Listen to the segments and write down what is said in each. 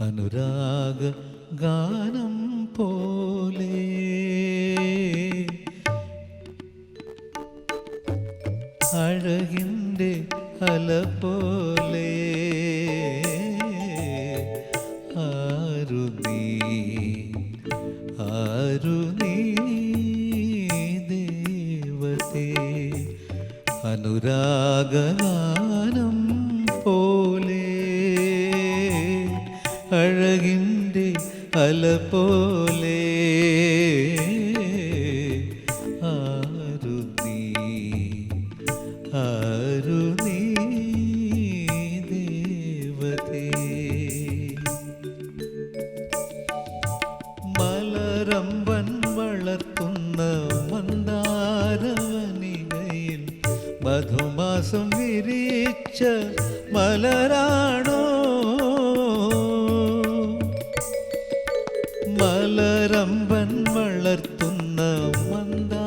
അനുരാഗ ഗാനം പോലെ. അഴകിന്റെ അല പോലെ. ആരു നീ ആരു അഴകിന്റെ അല പോലെ ആരു നീ ആരു നീ ദേവതേ. മലരമ്പൻ വളർത്തുന്ന മധുമാസം വിരിച്ച മലരാണോ മന്ദാരവനികയിൽ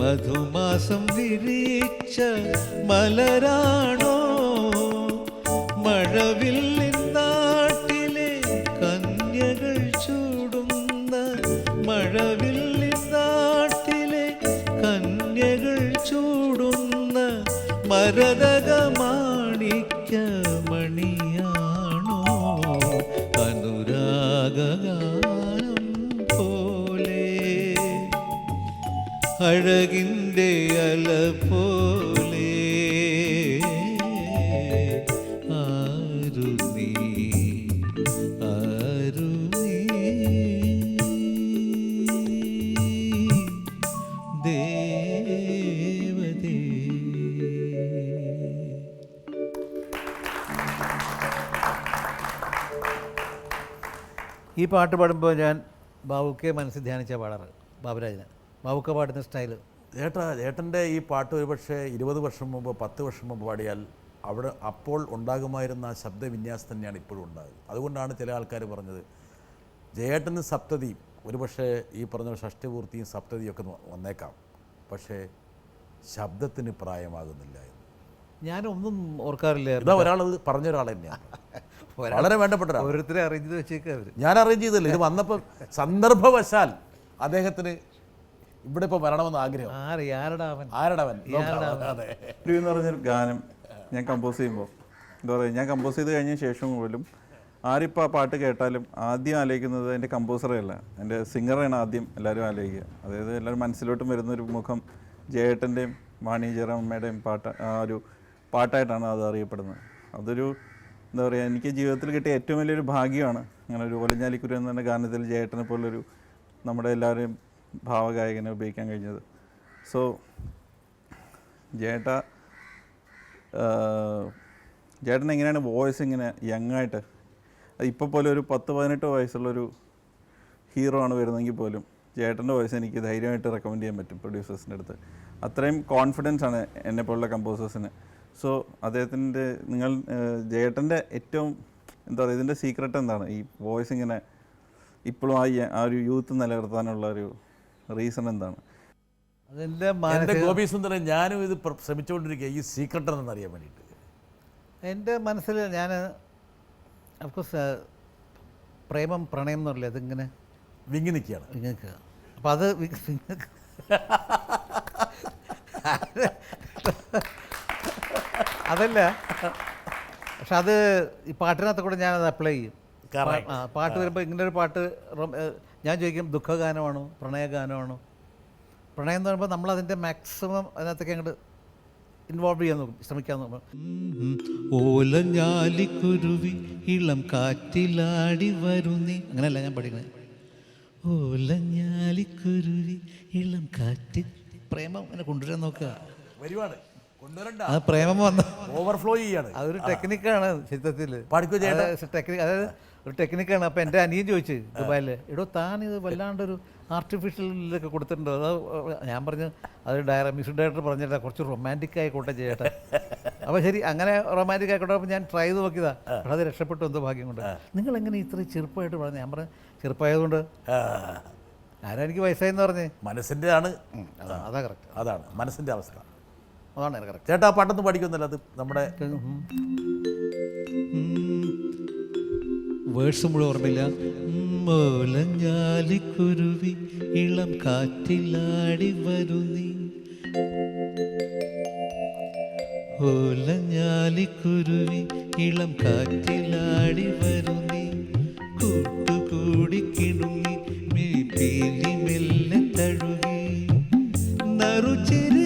മധുമാസം വിരിച്ച മലരാണോ? മഴവില്ലിൻ നാട്ടിലെ കന്യകൾ ചൂടുന്ന മഴവില്ലിൻ നാട്ടിലെ കന്യകൾ ചൂടുന്ന മരതകമാണിക്ക മണിയാണോ? അനുരാഗാനം അഴകിന്റെ അല പോലെ ആരു ദേവതേ. ഈ പാട്ട് പാടുമ്പോൾ ഞാൻ ബാബുക്കെ മനസ്സിൽ ധ്യാനിച്ച പാടാറ് ബാബുരാജിനെ. ബാബുക്ക പാടുന്ന സ്റ്റൈൽ. ചേട്ടാ ചേട്ടന്റെ ഈ പാട്ട് ഒരുപക്ഷെ ഇരുപത് വർഷം മുമ്പ് പത്ത് വർഷം മുമ്പ് പാടിയാൽ അവിടെ അപ്പോൾ ഉണ്ടാകുമായിരുന്ന ആ ശബ്ദവിന്യാസം തന്നെയാണ് ഇപ്പോഴും ഉണ്ടാകുന്നത്. അതുകൊണ്ടാണ് ചില ആൾക്കാർ പറഞ്ഞത് ജയേട്ടന് സപ്തതി ഒരുപക്ഷെ ഈ പറഞ്ഞ ഷഷ്ടിപൂർത്തിയും സപ്തതിയും ഒക്കെ വന്നേക്കാം. പക്ഷേ ശബ്ദത്തിന് പ്രായമാകുന്നില്ല എന്ന്. ഞാനൊന്നും ഓർക്കാറില്ല ഇതാ ഒരാളത് പറഞ്ഞ ഒരാൾ തന്നെയാണ്. വളരെ വേണ്ടപ്പെട്ട ഒരാൾ ഓരോരുത്തരെ അറേഞ്ച് ചെയ്ത് വെച്ചേക്കുക അവർ ഞാൻ അറേഞ്ച് ചെയ്തില്ല. ഇത് വന്നപ്പോൾ സന്ദർഭവശാൽ അദ്ദേഹത്തിന് ഇവിടെ ഇപ്പോൾ വരണമെന്ന് ആഗ്രഹം. ആരടാവൻ? ആരടാവൻ അതെ എന്ന് പറഞ്ഞൊരു ഗാനം ഞാൻ കമ്പോസ് ചെയ്യുമ്പോൾ എന്താ പറയുക ഞാൻ കമ്പോസ് ചെയ്ത് കഴിഞ്ഞ ശേഷം പോലും ആരിപ്പോൾ ആ പാട്ട് കേട്ടാലും ആദ്യം ആലോചിക്കുന്നത് എന്റെ കമ്പോസറേ അല്ല. എന്റെ സിംഗറാണ് ആദ്യം എല്ലാവരും ആലോചിക്കുക. അതായത് എല്ലാവരും മനസ്സിലോട്ടും വരുന്ന ഒരു മുഖം ജയേട്ടന്റെയും വാണി ജയറാമ്മയുടെയും പാട്ട് ആ ഒരു പാട്ടായിട്ടാണ് അത് അറിയപ്പെടുന്നത്. അതൊരു എന്താ പറയുക എനിക്ക് ജീവിതത്തിൽ കിട്ടിയ ഏറ്റവും വലിയൊരു ഭാഗ്യമാണ്. അങ്ങനെ ഒരു ഒലഞ്ഞാലിക്കുരു എന്ന ഗാനത്തിൽ ജയേട്ടനെ പോലൊരു നമ്മുടെ എല്ലാവരെയും ഭാവഗായകനെ ഉപയോഗിക്കാൻ കഴിഞ്ഞത്. സോ ജേട്ട ചേട്ടൻ എങ്ങനെയാണ് വോയിസ് ഇങ്ങനെ യങ്ങായിട്ട്? ഇപ്പോൾ പോലും ഒരു പത്ത് പതിനെട്ട് വയസ്സുള്ളൊരു ഹീറോ ആണ് വരുന്നതെങ്കിൽ പോലും ചേട്ടന്റെ വോയിസ് എനിക്ക് ധൈര്യമായിട്ട് റെക്കമെൻഡ് ചെയ്യാൻ പറ്റും പ്രൊഡ്യൂസേഴ്സിന്റെ അടുത്ത്. അത്രയും കോൺഫിഡൻസ് ആണ് എന്നെ പോലുള്ള കമ്പോസേഴ്സിന് സോ അദ്ദേഹത്തിന്റെ നിങ്ങൾ ജേട്ടന്റെ ഏറ്റവും എന്താ പറയുക ഇതിന്റെ സീക്രട്ട് എന്താണ്? ഈ വോയിസ് ഇങ്ങനെ ഇപ്പോഴും ആ ആ ഒരു യൂത്ത് നിലനിർത്താനുള്ള ഒരു റീസൺ എന്താണ്? അതെന്റെ എന്റെ മാനസിക ഗോപി സുന്ദരൻ ഞാനും ഇത് ശ്രമിച്ചുകൊണ്ടിരിക്കുക ഈ സീക്രട്ട് എന്ന് അറിയാൻ വേണ്ടിയിട്ട്. എന്റെ മനസ്സിൽ ഞാൻ അഫ്കോഴ്സ് പ്രേമം പ്രണയം എന്ന് പറയില്ല അതിങ്ങനെ വിങ്ങി നിൽക്കുകയാണ്. വിങ്ങി നിൽക്കുക. അപ്പം അത് അതല്ല പക്ഷെ അത് ഈ പാട്ടിനകത്ത് കൂടെ ഞാനത് അപ്ലൈ ചെയ്യും. പാട്ട് വരുമ്പോൾ ഇങ്ങനെ ഒരു പാട്ട് ഞാൻ ചോദിക്കും ദുഃഖഗാനമാണോ? പ്രണയഗാനമാണോ? പ്രണയം എന്ന് പറയുമ്പോൾ നമ്മൾ അതിന്റെ മാക്സിമം അതിനകത്തേക്ക് അങ്ങോട്ട് ഇൻവോൾവ് ചെയ്യാൻ നോക്കും ശ്രമിക്കാൻ നോക്കും. ഓലഞ്ഞാലിക്കുരുവി ഇളം കാറ്റിലാടി വരുന്നേ. അങ്ങനെയല്ല ഞാൻ പഠിക്കണേ. ഓലഞ്ഞാലിക്കുരുവി ഇളം കാറ്റിൽ പ്രേമം അങ്ങനെ കൊണ്ടുവരാൻ നോക്കുക. വരുവാണ്. ആ പ്രേമം വന്ന. ഓവർഫ്ലോ ചെയ്യാണ്. അതൊരു ടെക്നിക്കാണ് ചിത്രത്തിൽ പാടിക്കോ ചേട്ടാ. ടെക്നിക് അതായത് ഒരു ടെക്നിക്കാണ് അപ്പോൾ എന്റെ അനിയൻ ചോദിച്ചു ദുബായിൽ എടോ താൻ ഇത് വല്ലാണ്ടൊരു ആർട്ടിഫിഷ്യലിലൊക്കെ കൊടുത്തിട്ടുണ്ടോ. അത് ഞാൻ പറഞ്ഞു അത് ഡയറ മ്യൂസിക് ഡയറക്ടർ പറഞ്ഞിട്ട് കുറച്ച് റൊമാന്റിക് ആയിക്കോട്ടെ ചെയ്യട്ടെ അപ്പോൾ ശരി അങ്ങനെ റൊമാന്റിക് ആയിക്കോട്ടെ അപ്പോൾ ഞാൻ ട്രൈ ചെയ്ത് നോക്കിയതാ. പക്ഷേ അത് രക്ഷപ്പെട്ടു എന്തോ ഭാഗ്യം കൊണ്ട്. നിങ്ങൾ എങ്ങനെ ഇത്ര ചെറുപ്പമായിട്ട് പറഞ്ഞു ഞാൻ പറഞ്ഞു ചെറുപ്പമായതുകൊണ്ട്. ആരാ എനിക്ക് വയസ്സായെന്ന് പറഞ്ഞേ? മനസ്സിന്റെ ആണ് അതാ അതാ കറക്റ്റ് അതാണ് മനസ്സിന്റെ അവസ്ഥ. അതാണ് കറക്റ്റ് ചേട്ടാ ആ പാട്ടൊന്നും പഠിക്കുന്നില്ല അത് നമ്മുടെ വേഴ്സ് മുഴുവൻ ഓർമ്മയില്ല. മോലഞ്ഞാലിക്കുരുവി ഇളം കാറ്റിലാടി വരുന്നി ഓലഞ്ഞാലിക്കുരുവി ഇളം കാറ്റിലാടി വരുന്നി കൂട്ടുകൂടി കിണുങ്ങി പേലി മെല്ലെ തഴുകി. നറുചെരി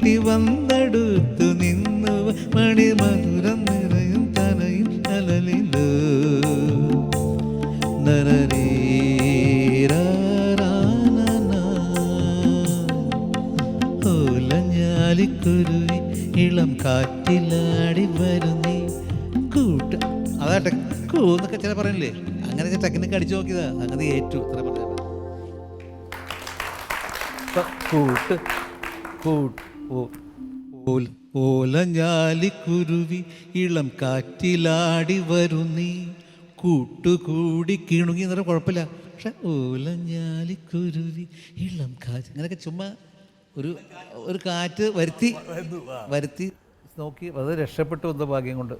നീട്ടി വന്നെടുത്തു നിന്നു മണി മധുരം നിറയും തലയിൽ അലലിലോ ഓലഞ്ഞാലിക്കുരുവി ഇളം കാറ്റിലാടി വരുന്നി. കൂട്ട. അതാട്ടെ കൂന്നൊക്കെ ചില പറയണില്ലേ? അങ്ങനെ ടെക്നിക്ക് അടിച്ചു നോക്കിയതാ. അങ്ങനെ ഏറ്റു അത്ര പറഞ്ഞാൽ മതി. കൂട്ട്. കൂട്ട്. ഓലഞ്ഞാലിക്കുരുവി ഇളം കാറ്റിലാടി വരുന്നീ. കൂട്ടുകൂടി കിണുങ്ങി പറഞ്ഞാൽ കുഴപ്പമില്ല. പക്ഷെ ഓലഞ്ഞാലിക്കുരുവി ഇളം കാറ്റ് അങ്ങനെയൊക്കെ ചുമ്മാ ഒരു ഒരു കാറ്റ് വരുത്തി വരുത്തി നോക്കി. അത് രക്ഷപ്പെട്ടു വന്ന ഭാഗ്യം കൊണ്ട്